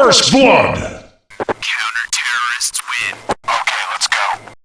First blood.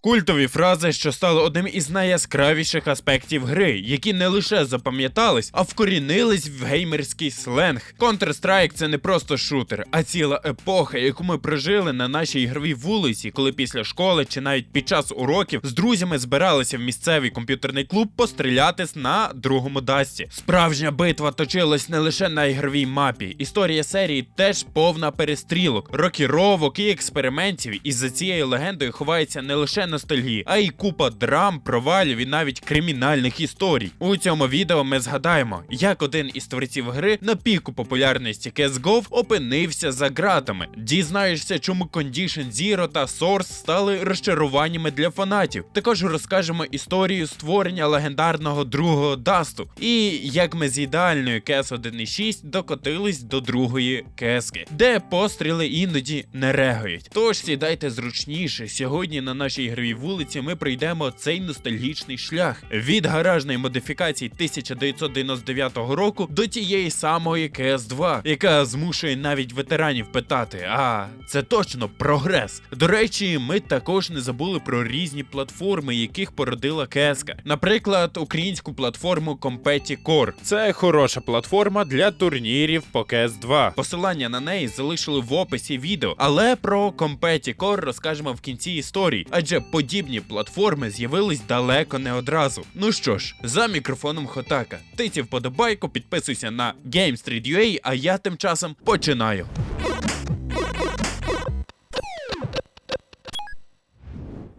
Культові фрази, що стали одним із найяскравіших аспектів гри, які не лише запам'ятались, а вкорінились в геймерський сленг. Counter-Strike – це не просто шутер, а ціла епоха, яку ми прожили на нашій ігровій вулиці, коли після школи чи навіть під час уроків з друзями збиралися в місцевий комп'ютерний клуб пострілятись на другому дасті. Справжня битва точилась не лише на ігровій мапі. Історія серії теж повна перестрілок, рокіровок і експериментів. І за цією легендою ховається не лише ностальгія, а й купа драм, провалів і навіть кримінальних історій. У цьому відео ми згадаємо, як один із творців гри на піку популярності CSGO опинився за ґратами. Дізнаєшся, чому Condition Zero та Source стали розчаруваннями для фанатів. Також розкажемо історію створення легендарного другого дасту і як ми з ідеальної CS 1.6 докотились до другої кески, де постріли іноді не регають. Тож сідайте зручніше. Сьогодні на нашій ігровій вулиці ми пройдемо цей ностальгічний шлях від гаражної модифікації 1999 року до тієї самої cs 2 яка змушує навіть ветеранів питати: а це точно прогрес. До речі, ми також не забули про різні платформи, яких породила КСК. Наприклад, українську платформу Competi Core. Це хороша платформа для турнірів по cs 2 Посилання на неї залишили в описі відео, але про Competi Core розкажемо в кінці історії, адже подібні платформи з'явились далеко не одразу. Ну що ж, за мікрофоном Хотака. Тиці вподобайку, підписуйся на GameStreet.ua, а я тим часом починаю.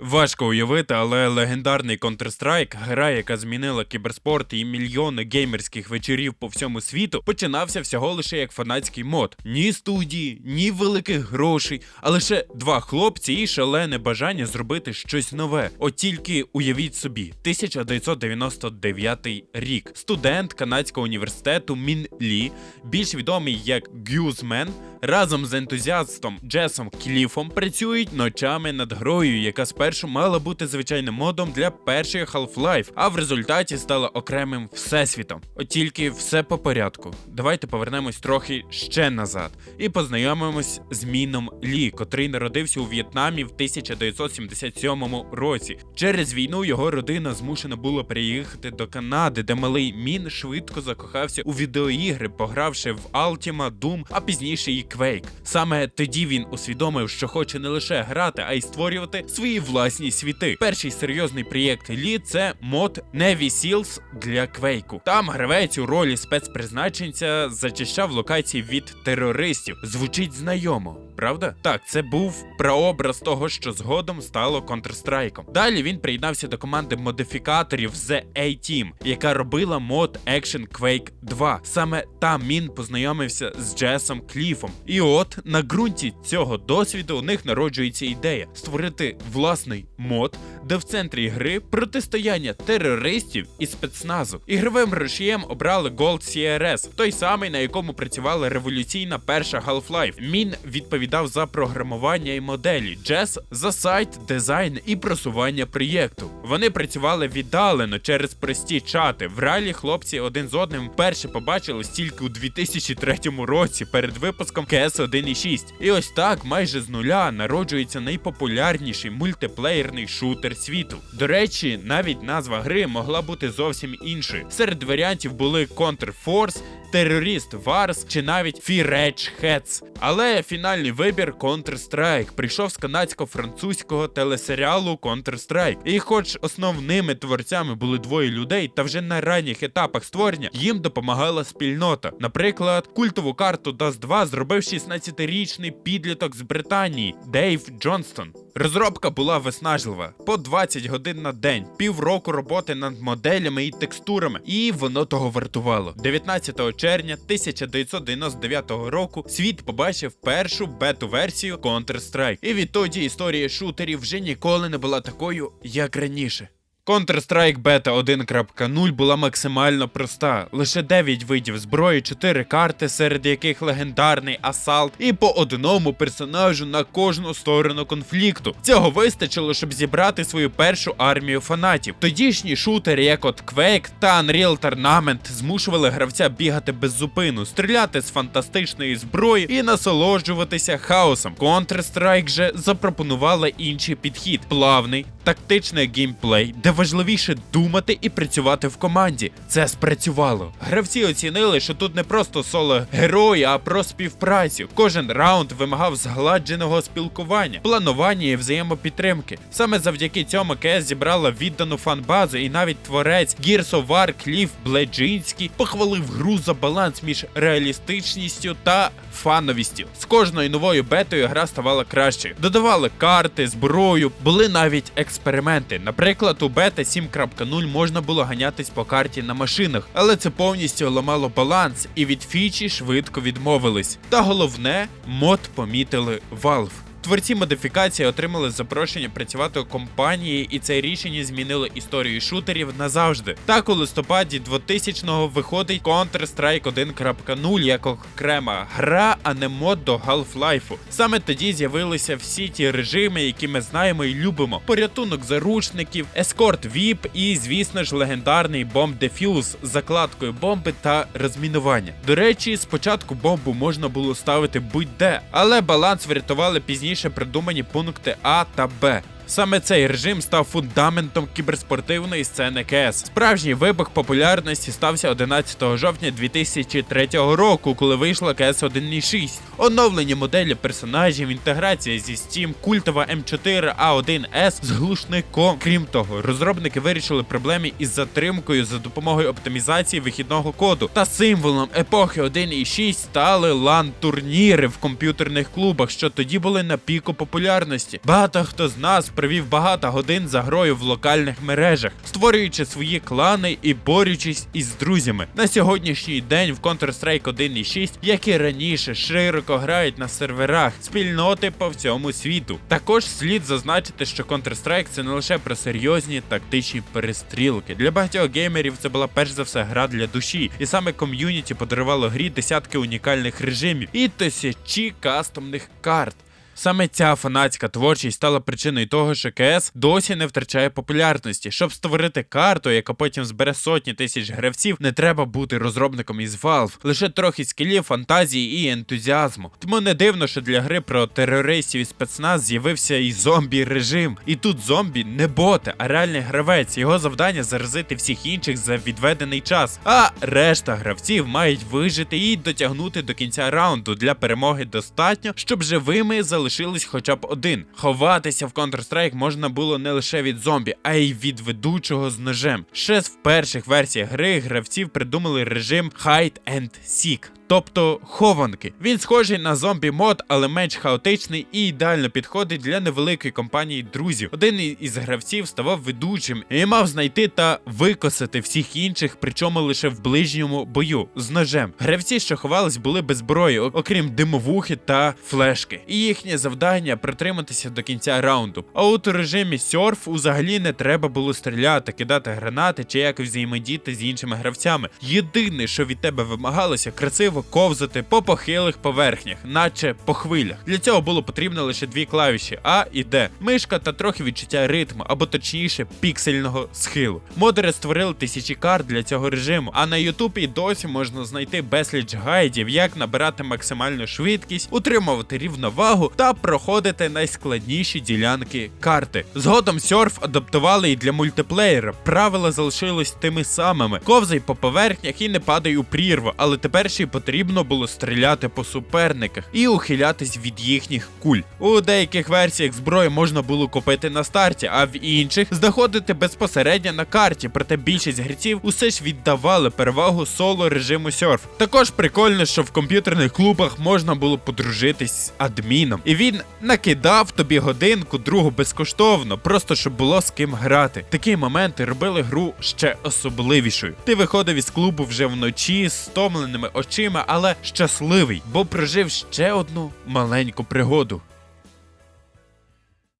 Важко уявити, але легендарний Counter-Strike, гра, яка змінила кіберспорт і мільйони геймерських вечорів по всьому світу, починався всього лише як фанатський мод. Ні студії, ні великих грошей, а лише два хлопці і шалене бажання зробити щось нове. От тільки уявіть собі, 1999 рік. Студент канадського університету Мін Лі, більш відомий як Гюзмен, разом з ентузіастом Джесом Кліфом працюють ночами над грою, яка спершу мала бути звичайним модом для першої Half-Life, а в результаті стала окремим всесвітом. От тільки все по порядку. Давайте повернемось трохи ще назад і познайомимось з Міном Лі, котрий народився у В'єтнамі в 1977 році. Через війну його родина змушена була переїхати до Канади, де малий Мін швидко закохався у відеоігри, погравши в Ultima, Doom, а пізніше і Quake. Саме тоді він усвідомив, що хоче не лише грати, а й створювати свої власні світи. Перший серйозний проєкт Лі це мод Navy Seals для Quake. Там гравець у ролі спецпризначенця зачищав локації від терористів. Звучить знайомо. Правда? Так, це був прообраз того, що згодом стало Counter-Strike. Далі він приєднався до команди модифікаторів The A-Team, яка робила мод Action Quake 2. Саме там він познайомився з Джесом Кліфом. І от на ґрунті цього досвіду у них народжується ідея створити власний мод, де в центрі гри протистояння терористів і спецназу. Ігровим рушієм обрали Gold CRS, той самий, на якому працювала революційна перша Half-Life. Мін відповідав за програмування і моделі, Джес за сайт, дизайн і просування проєкту. Вони працювали віддалено через прості чати. В реалі хлопці один з одним вперше побачились тільки у 2003 році перед випуском CS 1.6. І ось так, майже з нуля, народжується найпопулярніший мультиплеєрний шутер світу. До речі, навіть назва гри могла бути зовсім іншою. Серед варіантів були Counter Force, Тероріст Варс чи навіть Фіреч Хец. Але фінальний вибір Counter-Strike прийшов з канадсько-французького телесеріалу Counter-Strike. І хоч основними творцями були двоє людей, та вже на ранніх етапах створення їм допомагала спільнота. Наприклад, культову карту Dust 2 зробив 16-річний підліток з Британії Дейв Джонстон. Розробка була виснажлива по 20 годин на день, півроку роботи над моделями і текстурами, і воно того вартувало. 19 червня 1999 року світ побачив першу бету-версію Counter-Strike. І відтоді історія шутерів вже ніколи не була такою, як раніше. Counter-Strike Beta 1.0 була максимально проста. Лише 9 видів зброї, 4 карти, серед яких легендарний асалт, і по одному персонажу на кожну сторону конфлікту. Цього вистачило, щоб зібрати свою першу армію фанатів. Тодішні шутери, як от Quake та Unreal Tournament, змушували гравця бігати без зупину, стріляти з фантастичної зброї і насолоджуватися хаосом. Counter-Strike же запропонувала інший підхід: плавний, тактичний геймплей, де важливіше думати і працювати в команді. Це спрацювало. Гравці оцінили, що тут не просто соло герої, а про співпрацю. Кожен раунд вимагав згладженого спілкування, планування і взаємопідтримки. Саме завдяки цьому КС зібрала віддану фанбазу, і навіть творець War Кліф Бледжинський похвалив гру за баланс між реалістичністю та фановістю. З кожною новою бетою гра ставала кращою. Додавали карти, зброю, були навіть експерименти. Наприклад, у бета 7.0 можна було ганятись по карті на машинах, але це повністю ламало баланс, і від фічі швидко відмовились. Та головне, мод помітили Valve. Творці модифікації отримали запрошення працювати у компанії, і це рішення змінило історію шутерів назавжди. Так у листопаді 2000-го виходить Counter-Strike 1.0 як окрема гра, а не мод до Half-Life. Саме тоді з'явилися всі ті режими, які ми знаємо і любимо: порятунок заручників, ескорт VIP і, звісно ж, легендарний бомб дефюз з закладкою бомби та розмінування. До речі, спочатку бомбу можна було ставити будь-де, але баланс врятували пізніше придумані пункти А та Б. Саме цей режим став фундаментом кіберспортивної сцени КС. Справжній вибух популярності стався 11 жовтня 2003 року, коли вийшла КС 1.6. Оновлені моделі персонажів, інтеграція зі Steam, культова М4А1С з глушником. Крім того, розробники вирішили проблеми із затримкою за допомогою оптимізації вихідного коду. Та символом епохи 1.6 стали лан-турніри в комп'ютерних клубах, що тоді були на піку популярності. Багато хто з нас провів багато годин за грою в локальних мережах, створюючи свої клани і борючись із друзями. На сьогоднішній день в Counter-Strike 1.6, як і раніше, широко грають на серверах спільноти по всьому світу. Також слід зазначити, що Counter-Strike це не лише про серйозні тактичні перестрілки. Для багатьох геймерів це була перш за все гра для душі, і саме ком'юніті подарувало грі десятки унікальних режимів і тисячі кастомних карт. Саме ця фанатська творчість стала причиною того, що КС досі не втрачає популярності. Щоб створити карту, яка потім збере сотні тисяч гравців, не треба бути розробником із Valve. Лише трохи скілів, фантазії і ентузіазму. Тому не дивно, що для гри про терористів і спецназ з'явився і зомбі режим. І тут зомбі не боти, а реальний гравець. Його завдання заразити всіх інших за відведений час. А решта гравців мають вижити і дотягнути до кінця раунду. Для перемоги достатньо, щоб живими залишились хоча б один. Ховатися в Counter-Strike можна було не лише від зомбі, а й від ведучого з ножем. Ще з перших версіях гри гравців придумали режим Hide and Seek. Тобто хованки. Він схожий на зомбі мод, але менш хаотичний і ідеально підходить для невеликої компанії друзів. Один із гравців ставав ведучим і мав знайти та викосити всіх інших, причому лише в ближньому бою з ножем. Гравці, що ховались, були без зброї, окрім димовухи та флешки. І їхнє завдання протриматися до кінця раунду. А от у режимі серф взагалі не треба було стріляти, кидати гранати чи якось взаємодіяти з іншими гравцями. Єдине, що від тебе вимагалося, красиво ковзати по похилих поверхнях, наче по хвилях. Для цього було потрібно лише дві клавіші А і Д, мишка та трохи відчуття ритму, або точніше піксельного схилу. Модери створили тисячі карт для цього режиму, а на Ютубі і досі можна знайти безліч гайдів, як набирати максимальну швидкість, утримувати рівновагу та проходити найскладніші ділянки карти. Згодом серф адаптували і для мультиплеєра. Правила залишились тими самими: ковзай по поверхнях і не падай у прірву, але тепер ще й потрібно було стріляти по суперниках і ухилятись від їхніх куль. У деяких версіях зброї можна було купити на старті, а в інших знаходити безпосередньо на карті. Проте більшість гравців усе ж віддавали перевагу соло режиму серф. Також прикольно, що в комп'ютерних клубах можна було подружитись з адміном, і він накидав тобі годинку другу безкоштовно, просто щоб було з ким грати. Такі моменти робили гру ще особливішою. Ти виходив із клубу вже вночі з стомленими очима, але щасливий, бо прожив ще одну маленьку пригоду.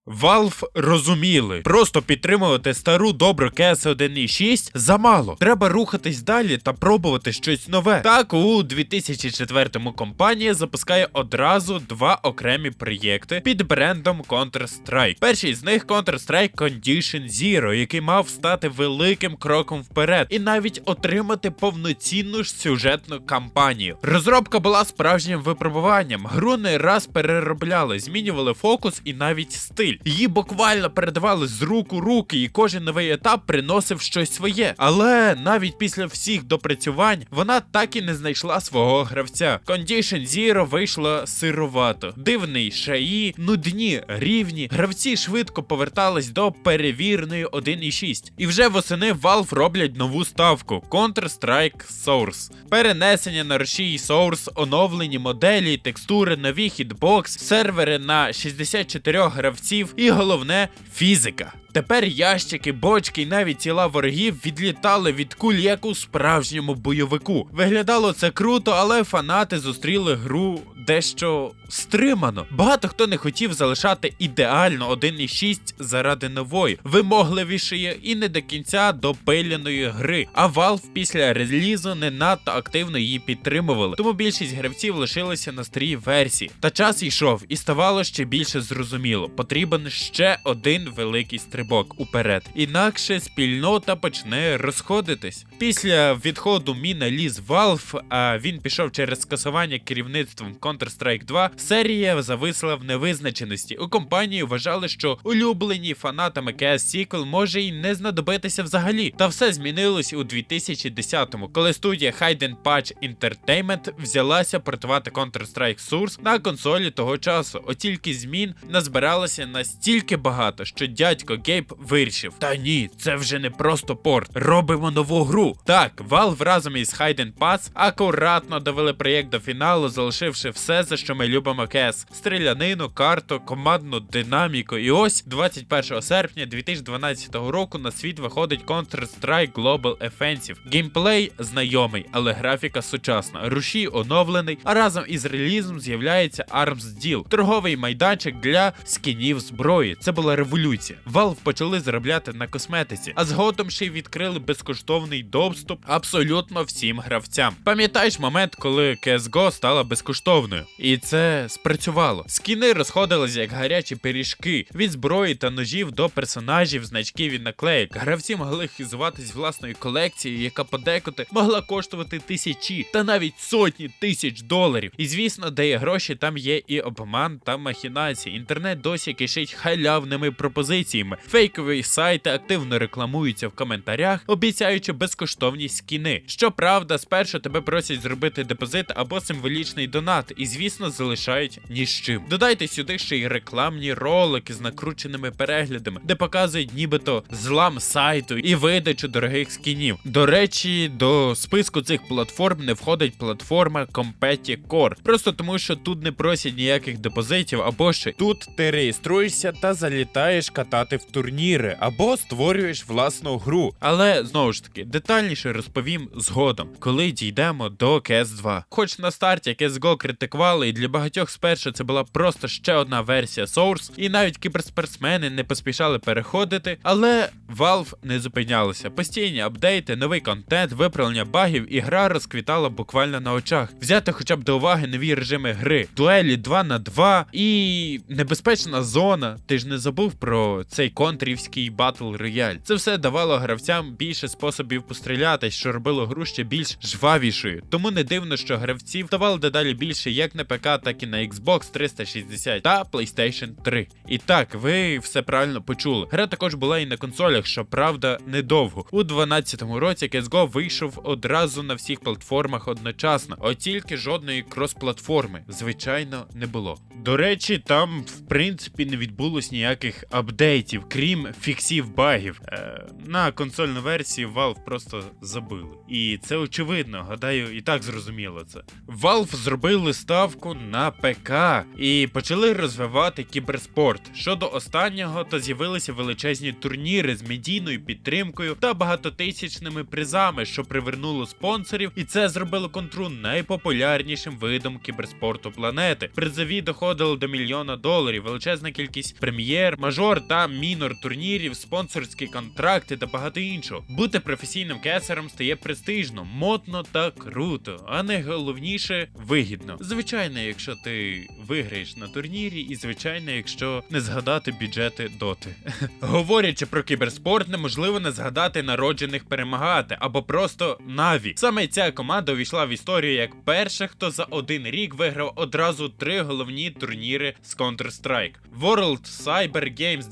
Valve розуміли, просто підтримувати стару добру CS 1.6 замало. Треба рухатись далі та пробувати щось нове. Так, у 2004-му компанія запускає одразу два окремі проєкти під брендом Counter-Strike. Перший з них Counter-Strike Condition Zero, який мав стати великим кроком вперед і навіть отримати повноцінну ж сюжетну кампанію. Розробка була справжнім випробуванням. Гру не раз переробляли, змінювали фокус і навіть стиль. Її буквально передавали з рук у руки, і кожен новий етап приносив щось своє. Але навіть після всіх допрацювань вона так і не знайшла свого гравця. Condition Zero вийшла сировато. Дивний шаї, нудні рівні. Гравці швидко повертались до перевіреної 1.6. І вже восени Valve роблять нову ставку Counter-Strike Source. Перенесення на рушій Source, оновлені моделі, текстури, нові хітбокс, сервери на 64 гравців і головне фізика. Тепер ящики, бочки і навіть тіла ворогів відлітали від куль як у справжньому бойовику. Виглядало це круто, але фанати зустріли гру дещо стримано. Багато хто не хотів залишати ідеально 1.6 заради нової, вимогливішої і не до кінця допиляної гри. А Valve після релізу не надто активно її підтримували, тому більшість гравців лишилися на старій версії. Та час йшов і ставало ще більше зрозуміло. Потрібен ще один великий стрибок уперед. Інакше спільнота почне розходитись. Після відходу Міна Лі з Valve, а він пішов через скасування керівництвом Counter-Strike 2, серія зависла в невизначеності. У компанії вважали, що улюблені фанатами CS сіквел може й не знадобитися взагалі. Та все змінилось у 2010-му, коли студія Hayden Patch Entertainment взялася портувати Counter-Strike Source на консолі того часу. От тільки змін назбиралося настільки багато, що дядько Гейб вирішив: Та ні, це вже не просто порт. Робимо нову гру. Так, Valve разом із Hayden Patch акуратно довели проєкт до фіналу, залишивши все, за що ми любимо CS. стрілянину, карту, командну динаміку. І ось 21 серпня 2012 року на світ виходить Counter-Strike Global Offensive. Геймплей знайомий, але графіка сучасна. Рушій оновлений, а разом із релізом з'являється Arms Deal, торговий майданчик для скінів зброї. Це була революція. Valve почали заробляти на косметиці, а згодом ще й відкрили безкоштовний доступ абсолютно всім гравцям. Пам'ятаєш момент, коли CSGO стала безкоштовною, і це спрацювало. Скіни розходилися як гарячі пиріжки від зброї та ножів до персонажів, значків і наклеїк. Гравці могли хизуватись власною колекцією, яка подекуди могла коштувати тисячі та навіть сотні тисяч доларів. І звісно, де є гроші, там є і обман та махінації. Інтернет досі кишить халявними пропозиціями. Фейкові сайти активно рекламуються в коментарях, обіцяючи безкоштовні скіни. Щоправда, спершу тебе просять зробити депозит або символічний донат, і звісно залишають ні з чим. Додайте сюди ще й рекламні ролики з накрученими переглядами, де показують нібито злам сайту і видачу дорогих скінів. До речі, до списку цих платформ не входить платформа Competi Core, просто тому що тут не просять ніяких депозитів, або ще тут ти реєструєшся та залітаєш катати в турніри, або створюєш власну гру. Але знову ж таки, детальніше розповім згодом, коли дійдемо до CS2. Хоч на старті CSGO критикували, і для багатьох спершу це була просто ще одна версія Source, і навіть кіберспортсмени не поспішали переходити, але Valve не зупинялися. Постійні апдейти, новий контент, виправлення багів, і гра розквітала буквально на очах. Взяти хоча б до уваги нові режими гри, дуелі 2 на 2 і небезпечна зона. Ти ж не забув про цей контрівський батл рояль. Це все давало гравцям більше способів постріляти, що робило гру ще більш жвавішою. Тому не дивно, що гравців ставало дедалі більше як на ПК, так і на Xbox 360 та PlayStation 3. І так, ви все правильно почули. Гра також була і на консолях, що правда недовго. У 12-му році CSGO вийшов одразу на всіх платформах одночасно, от тільки жодної крос-платформи, звичайно, не було. До речі, там в принципі не відбулось ніяких апдейтів, крім фіксів багів. Е, на консольну версію Valve просто забили. І це очевидно, гадаю, і так зрозуміло це. Valve зробили ставку на ПК і почали розвивати кіберспорт. Щодо останнього, то з'явилися величезні турніри з медійною підтримкою та багатотисячними призами, що привернуло спонсорів, і це зробило контру найпопулярнішим видом кіберспорту планети. Призові доходи доходило до мільйона доларів, величезна кількість прем'єр, мажор та мінор турнірів, спонсорські контракти та багато іншого. Бути професійним кесарем стає престижно, модно та круто, а найголовніше вигідно. Звичайно, якщо ти виграєш на турнірі, і звичайно, якщо не згадати бюджети доти. Говорячи про кіберспорт, неможливо не згадати народжених перемагати або просто Наві. Саме ця команда увійшла в історію як перша, хто за один рік виграв одразу три головні турніри з Counter-Strike: World Cyber Games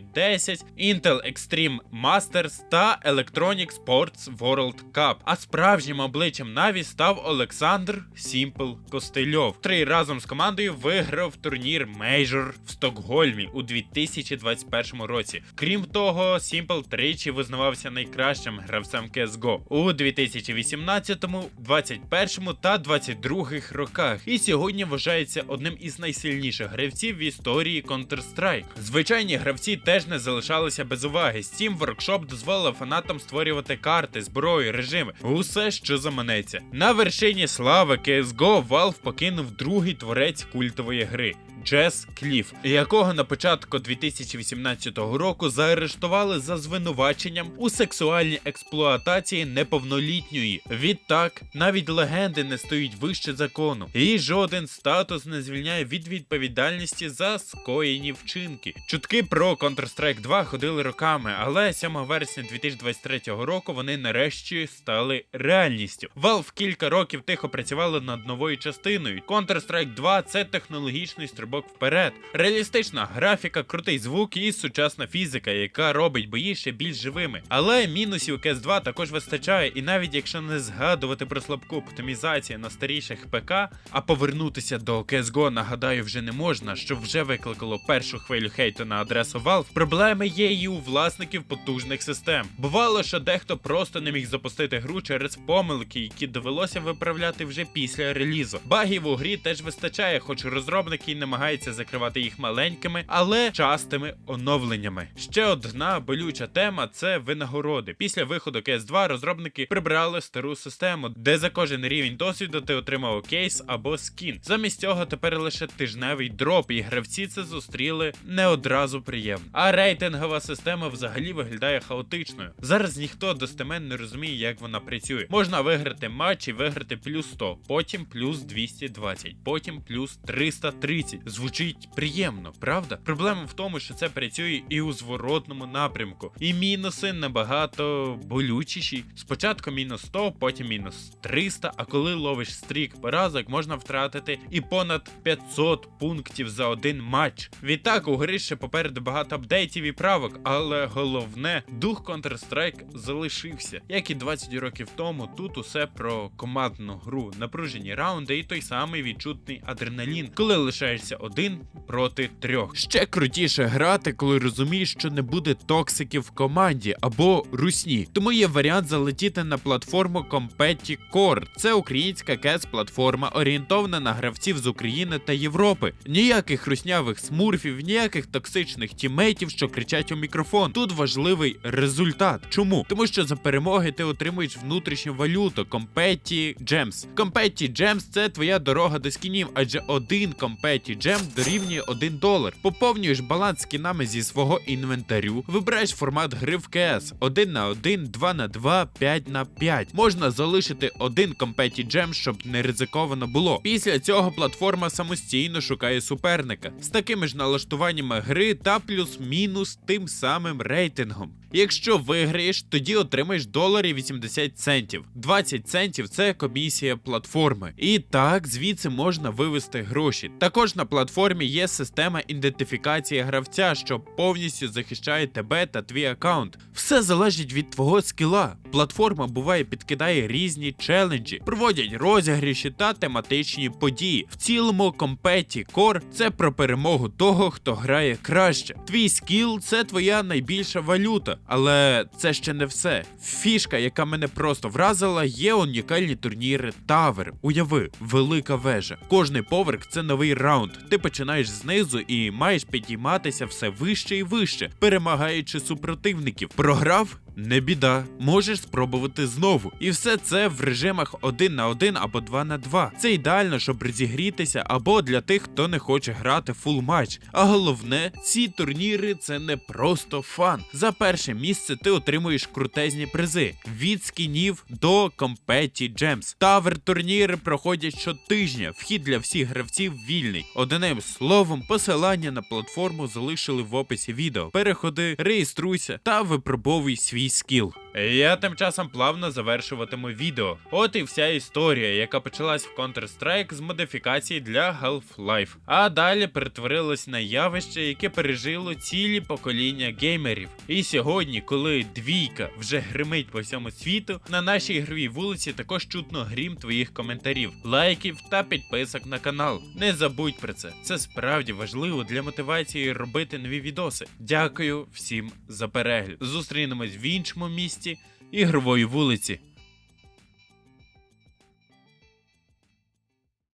2010, Intel Extreme Masters та Electronic Sports World Cup. А справжнім обличчям Наві став Олександр Сімпл Костельов. Три разом з командою виграв турнір Мейжор в Стокгольмі у 2021 році. Крім того, Сімпл тричі визнавався найкращим гравцем CSGO у 2018, 2021 та 2022 роках. І сьогодні вважається одним із найсильніших гравців в історії Counter-Strike. Звичайні гравці теж не залишалися без уваги. Steam Workshop дозволила фанатам створювати карти, зброю, режими, усе, що заманеться. На вершині слави CSGO Valve покинув другий творець культової гри. Джес Кліф, якого на початку 2018 року заарештували за звинуваченням у сексуальній експлуатації неповнолітньої. Відтак, навіть легенди не стоїть вище закону, і жоден статус не звільняє від відповідальності за скоєні вчинки. Чутки про Counter-Strike 2 ходили роками, але 7 вересня 2023 року вони нарешті стали реальністю. Valve кілька років тихо працювали над новою частиною. Counter-Strike 2 це технологічний стрибок вперед, реалістична графіка, крутий звук і сучасна фізика, яка робить бої ще більш живими. Але мінусів CS 2 також вистачає, і навіть якщо не згадувати про слабку оптимізацію на старіших ПК, а повернутися до CSGO, нагадаю, вже не можна, що вже викликало першу хвилю хейту на адресу Valve, проблеми є і у власників потужних систем. Бувало, що дехто просто не міг запустити гру через помилки, які довелося виправляти вже після релізу. Багів у грі теж вистачає, хоч розробники й намагаються закривати їх маленькими, але частими оновленнями. Ще одна болюча тема це винагороди. Після виходу CS2 розробники прибрали стару систему, де за кожен рівень досвіду ти отримав кейс або скін. Замість цього тепер лише тижневий дроп, і гравці це зустріли не одразу приємно. А рейтингова система взагалі виглядає хаотичною. Зараз ніхто достеменно не розуміє, як вона працює. Можна виграти матч і виграти плюс 100, потім плюс 220, потім плюс 330. Звучить приємно, правда? Проблема в тому, що це працює і у зворотному напрямку. І мінуси набагато болючіші. Спочатку мінус 100, потім мінус 300, а коли ловиш стрік поразок, можна втратити і понад 500 пунктів за один матч. Відтак у гри ще попереду багато апдейтів і правок, але головне, дух Counter-Strike залишився. Як і 20 років тому, тут усе про командну гру, напружені раунди і той самий відчутний адреналін, коли лишаєшся один проти трьох. Ще крутіше грати, коли розумієш, що не буде токсиків в команді або русні. Тому є варіант залетіти на платформу Competi Core. Це українська кес-платформа, орієнтована на гравців з України та Європи. Ніяких руснявих смурфів, ніяких токсичних тімейтів, що кричать у мікрофон. Тут важливий результат. Чому? Тому що за перемоги ти отримуєш внутрішню валюту Competi Gems. Competi Gems – це твоя дорога до скінів, адже один Competi Gem дорівнює 1 долар. Поповнюєш баланс скінами зі свого інвентарю, вибираєш формат гри в КС 1 на 1, 2 на 2, 5 на 5. Можна залишити один Competi Gem, щоб не ризиковано було. Після цього платформа самостійно шукає суперника з такими ж налаштуваннями гри та плюс-мінус тим самим рейтингом. Якщо виграєш, тоді отримаєш доларі 80 центів. 20 центів це комісія платформи. І так, звідси можна вивести гроші. Також на платформі є система ідентифікації гравця, що повністю захищає тебе та твій аккаунт. Все залежить від твого скіла. Платформа буває підкидає різні челенджі, проводять розігріші та тематичні події. В цілому Competi Core – це про перемогу того, хто грає краще. Твій скіл це твоя найбільша валюта. Але це ще не все. Фішка, яка мене просто вразила, є унікальні турніри Тавер. Уяви, велика вежа. Кожний поверх це новий раунд. Ти починаєш знизу і маєш підійматися все вище і вище, перемагаючи супротивників. Програв, Не біда, можеш спробувати знову. І все це в режимах 1 на 1 або 2 на 2. Це ідеально, щоб розігрітися, або для тих, хто не хоче грати фул матч. А головне, ці турніри це не просто фан. За перше місце ти отримуєш крутезні призи від скінів до Компеті Джемс. Тавер турніри проходять щотижня. Вхід для всіх гравців вільний. Одним словом, посилання на платформу залишили в описі відео. Переходи, реєструйся та випробовуй свій скіл. Я тим часом плавно завершуватиму відео. От і вся історія, яка почалась в Counter-Strike з модифікації для Half-Life, а далі перетворилась на явище, яке пережило цілі покоління геймерів. І сьогодні, коли двійка вже гримить по всьому світу, на нашій ігровій вулиці також чутно грім твоїх коментарів, лайків та підписок на канал. Не забудь про це. Це справді важливо для мотивації робити нові відоси. Дякую всім за перегляд. Зустрінемось в іншому місті ігрової вулиці.